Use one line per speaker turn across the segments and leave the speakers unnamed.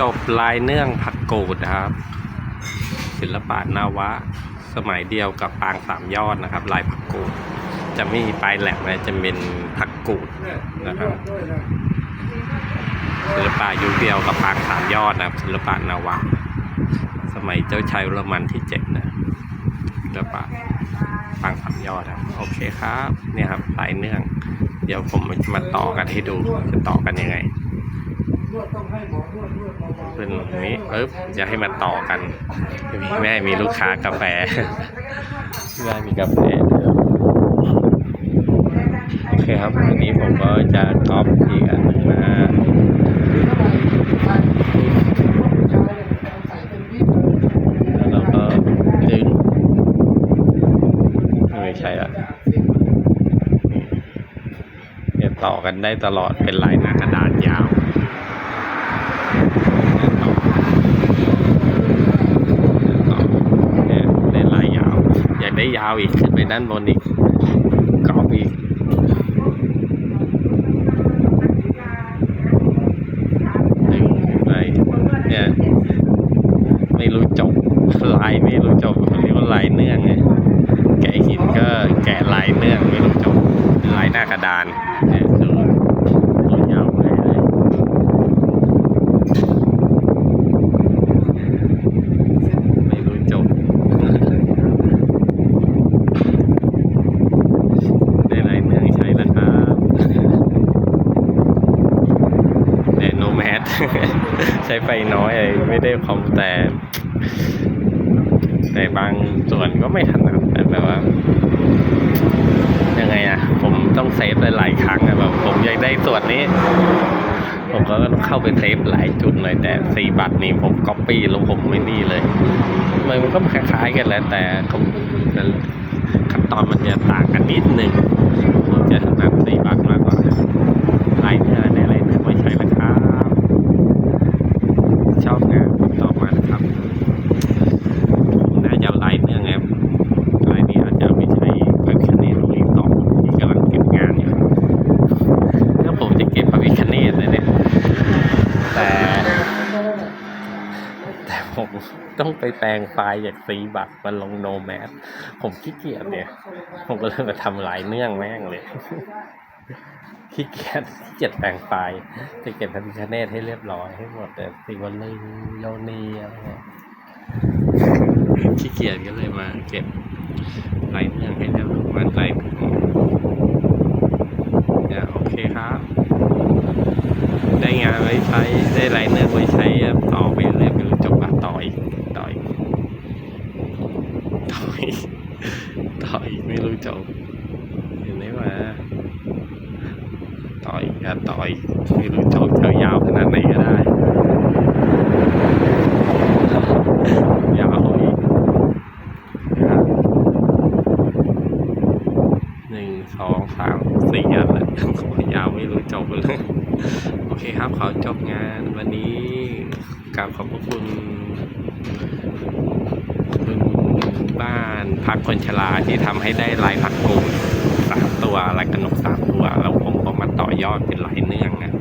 จบลายเนื่องผักกูดนะครับ ศิลปะนาวะ สมัยเดียวกับปางสามยอดนะครับ ลายผักกูด จะไม่มีปลายแหลมนะจะเป็นผักกูดนะครับศิลปะยุคเดียวกับปางสามยอดนะครับ ศิลปะนาวะ สมัยเจ้าชายโรมันที่เจ็ดนะศิลปะปางสามยอดครับโอเคครับ เนี่ยครับลายเนื่อง เดี๋ยวผมจะมาต่อกันให้ดูจะต่อกันยังไง เป็นอย่างนี้ปึ๊บจะให้มาต่อกันแม่มีลูกค้ากาแฟแม่มีกาแฟโอเคครับอันนี้ผมก็จะก๊อปอีกอันหนึ่งมาแล้วเราก็ดึงไม่ใช่ละเนี่ยต่อกันได้ตลอดเป็นลายหน้ากระดานยาว เนี่ยได้ลายยาว อยากได้ยาวอีกขึ้นไปด้านบนอีกกรอบอีกดึงไปเนี่ยไม่รู้จบลายไม่รู้จบเขาเรียกว่าลายเนื่องไงแกะหินก็แกะลายเนื่องไม่รู้จบลายหน้ากระดานเนี่ยดูตัวยาวไปเลย ไม่รู้จบ ได้หลายเมืองใช้แล้วครับแต่โนแมส ใช้ไฟน้อยไม่ได้คอมแต่ แต่บางส่วนก็ไม่ถนัดแต่แบบว่า ยังไงอะผมต้องเซฟหลายๆครั้งอะแบบผมอยากได้ส่วนนี้ ผมก็ต้องเข้าไปเซฟหลายจุดหน่อยแต่สี่บัตรนี่ผมก๊อปปี้แล้วผมไม่นี่เลยมันมันก็คล้ายๆกันแหละแต่ผมแต่ขั้นตอนมันจะต่างกันนิดนึงผมจะถนัดสี่บัตรมากกว่าลายเนื้อในลายเนื้อไม่ใช่แล้วครับ ชอบงานต่อมานะครับผมน่าจะเอาลายเนื้อไงลายนี้อาจจะไม่ใช่พระพิคเนตรีต่อที่กำลังเก็บงานอยู่แล้วผมจะเก็บพระพิคเนตนะเนี่ยแต่ แต่ผมต้องไปแปลงไฟล์จากซีบัตรมาลงโนแมสผมขี้เกียจเนี่ย ผมก็เลยมาทำลายเนื่องแม่งเลยขี้เกียจขี้เกียจแปลงไฟล์จะเก็บพระพิคเนตให้เรียบร้อยให้หมดแต่สีวันลึงโยนีอะไรเงี้ยขี้เกียจก็เลยมาเก็บลายเนื่องให้เรียบร้อยมันลายเนี่ยโอเคครับ ได้งานไว้ใช้ได้ลายเนื้อไว้ใช้ครับต่อไปเรื่อยไม่รู้จบอะต่ออีกต่ออีกต่ออีกต่ออี กไม่รู้จบเห็นไหมว่าต่ออีกอะต่ออีกไม่รู้จบจะยาวขนาดไหนก็ได้ยาวอีกนะครับหนึ่งสองสามสี่อันแหละยาวไม่รู้จบเลยโอเคครับขอจบงานวันนี้กราบขอบพระคุณคุณบ้านพัก คนชราที่ทำให้ได้ลายผักกูดสามตัวลายกระหนกสามตัวแล้วผมก็มาต่อยอดเป็นลายเนื่องนะ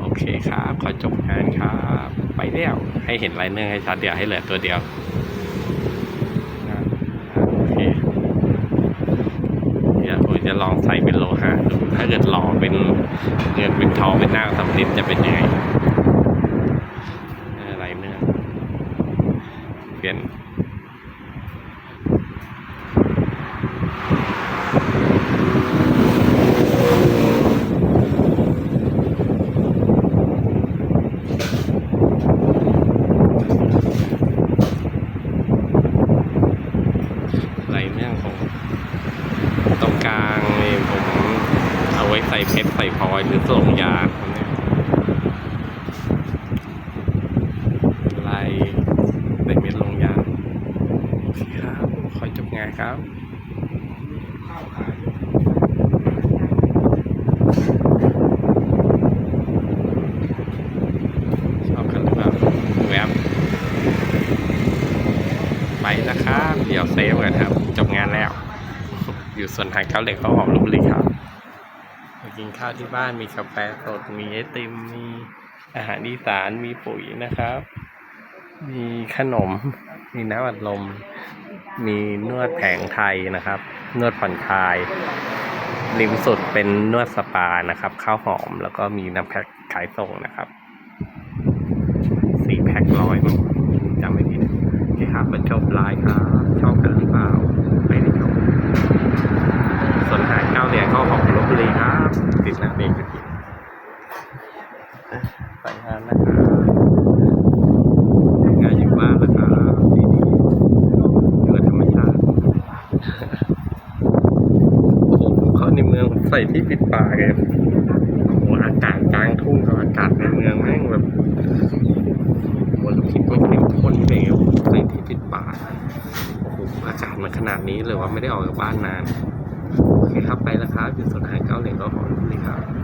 โอเคครับ ขอจบงานครับ ไปแล้วให้เห็นลายเนื่องให้ชัดเดียวให้เหลือตัวเดียวนะโอเคเดี๋ยวผมจะลองใส่เป็นโลหะดูถ้าเกิดหล่อเป็นเงินเป็นทองเป็นหน้าสำลิดจะเป็นยังไงอะไรเนื้อเปลี่ยนลายเนื่องของ ตรงกลางนี่ผมเอาไว้ใส่เพชรใส่พล อยหรือส่งยาลายใส่เม็ดลงยาโอเคครับขอยจบงานครับชอบกันหรือเปล่าแวบไปนะครับ เดี๋ยวเซฟกันครับ จบงานแล้ว อยู่ส่วนทางเก้าเหล็กเขาหอมลพบุรีครับ กินข้าวที่บ้านมีกาแฟสดมีไอติมมีอาหารอีสานมีปุ๋ยนะครับ มีขนม มีน้ำอัดลม มีนวดแผงไทยนะครับ นวดผ่อนคลายริมสุดเป็นนวดสปานะครับข้าวหอมแล้วก็มีน้ำแพ็คขายส่งนะครับสี่แพ็คร้อยมั้งจำไม่ผิดโอเคครับมาชมไลน์ครับชอบกันหรือเปล่าไม่ได้ชมส่วนหารเก้าเหรียญเข้าของลบบุรีครับ ติดหน้าเบรกอยู่ที่ไปงานนะครับทำงานอยู่บ้านนะครับดีๆอยู่กับธรรมชาติโอ้โหผมเข้าในเมืองผมใส่ที่ปิดปากเลยโอ้โหอากาศกลางทุ่งกับอากาศในเมืองแม่งแบบมลพิษมันเข้มข้นเลยอะผมใส่ที่ปิดปากโอ้โหอากาศมันขนาดนี้เลยว่าไม่ได้ออกจากบ้านนาน โอเครับ ไปแล้วครับจุดสุดท้ายเก้าเหรียญก็ขอบคุณครับ